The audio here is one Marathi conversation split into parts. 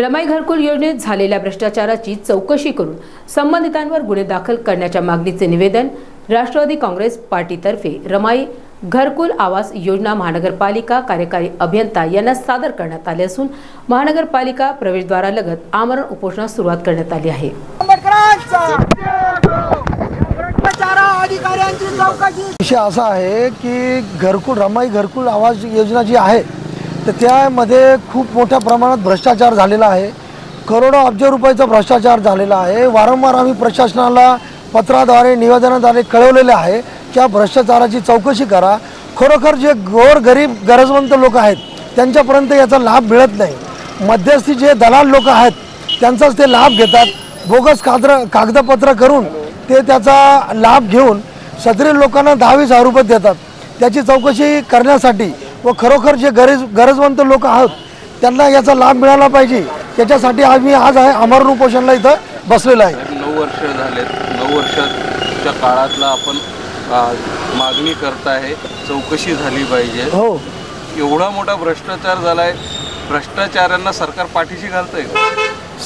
रमाई घरकुल योजनेत झालेल्या भ्रष्टाचाराची चौकशी करून संबंधितांवर गुन्हे दाखल करण्याच्या मागणीचे निवेदन राष्ट्रवादी काँग्रेस पार्टीतर्फे रमाई घरकुल आवास योजना महानगरपालिका कार्यकारी अभियंता यांना सादर करण्यात आले असून महानगरपालिका प्रवेशद्वारालगत आमरण उपोषणास सुरुवात करण्यात आली आहे. विषय असा आहे की घरकुल रमाई घरकुल आवास योजना जी आहे तर त्यामध्ये खूप मोठ्या प्रमाणात भ्रष्टाचार झालेला आहे. करोडो अब्ज रुपयाचा भ्रष्टाचार झालेला आहे. वारंवार आम्ही प्रशासनाला पत्राद्वारे निवेदनाद्वारे कळवलेले आहे त्या भ्रष्टाचाराची चौकशी करा. खरोखर जे गोर गरीब गरजवंत लोक आहेत त्यांच्यापर्यंत याचा लाभ मिळत नाही. मध्यस्थी जे दलाल लोक आहेत त्यांचाच ते लाभ घेतात. बोगस कागद कागदपत्र करून ते त्याचा लाभ घेऊन सदरील लोकांना दहावीस हजार रुपये देतात. त्याची चौकशी करण्यासाठी व खरोखर जे गरज गरजवंत लोक आहोत त्यांना याचा लाभ मिळाला पाहिजे. त्याच्यासाठी आम्ही आज आहे अमरण उपोषणला इथं बसलेलो आहे. नऊ वर्ष झालेत. नऊ वर्षाच्या काळातला आपण मागणी करताय चौकशी झाली पाहिजे. हो. एवढा मोठा भ्रष्टाचार झालाय. भ्रष्टाचारांना सरकार पाठीशी घालतंय का?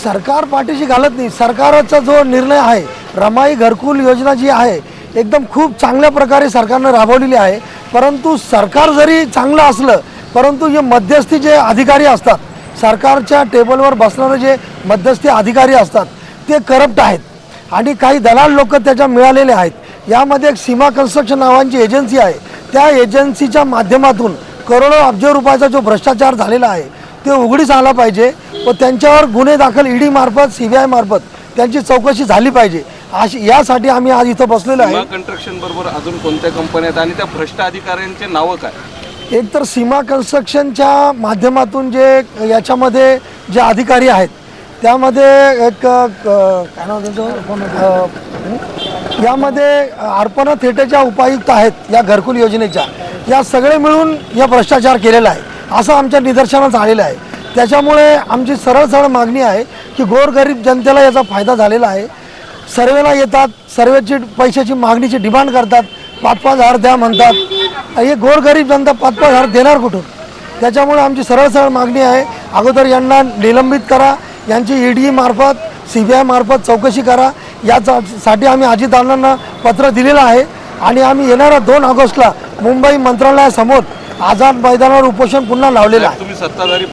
सरकार पाठीशी घालत नाही. सरकारचा जो निर्णय आहे रमाई घरकुल योजना जी आहे एकदम खूप चांगल्या प्रकारे सरकारनं राबवलेली आहे. परंतु सरकार जरी चांगलं असलं परंतु जे मध्यस्थी जे अधिकारी असतात सरकारच्या टेबलवर बसणारे जे मध्यस्थी अधिकारी असतात ते करप्ट आहेत. आणि काही दलाल लोक त्याच्या मिळालेले आहेत. यामध्ये एक सीमा कन्स्ट्रक्शन नावांची एजन्सी आहे. त्या एजन्सीच्या माध्यमातून करोडो अब्ज रुपयाचा जो भ्रष्टाचार झालेला आहे ते उघडीस आला पाहिजे व त्यांच्यावर गुन्हे दाखल ईडी मार्फत सी बी आयमार्फत त्यांची चौकशी झाली पाहिजे. अशी यासाठी आम्ही आज इथं बसलेलो आहे. सीमा कंस्ट्रक्शन बरोबर अजून कोणत्या कंपन्या आहेत? आणि त्या भ्रष्ट अधिकाऱ्यांचे नावं काय? एक तर सीमा कन्स्ट्रक्शनच्या माध्यमातून जे याच्यामध्ये जे अधिकारी आहेत त्यामध्ये एक काय नाव यामध्ये अर्पणा थिएटरच्या उपायुक्त आहेत या घरकुल योजनेच्या. या सगळे मिळून या भ्रष्टाचार केलेला आहे असं आमच्या निदर्शनास आलेलं आहे. त्याच्यामुळे आमची सरळ सरळ मागणी आहे की गोरगरीब जनतेला याचा फायदा झालेला आहे. सर्वेला येतात सर्वेची पैशाची मागणीची डिमांड करतात पाच पाच हजार द्या म्हणतात. हे गोरगरीब जनता पाच पाच हजार देणार कुठून? त्याच्यामुळे आमची सरळ सरळ मागणी आहे. अगोदर यांना निलंबित करा. यांची ई डी मार्फत सी बी आय मार्फत चौकशी करा. यासाठी आम्ही अजितदादांना पत्र दिलेलं आहे. आणि आम्ही येणाऱ्या दोन ऑगस्टला मुंबई मंत्रालयासमोर आझाद मैदानावर उपोषण पुन्हा लावलेलं आहे. तुम्ही सत्ताधारी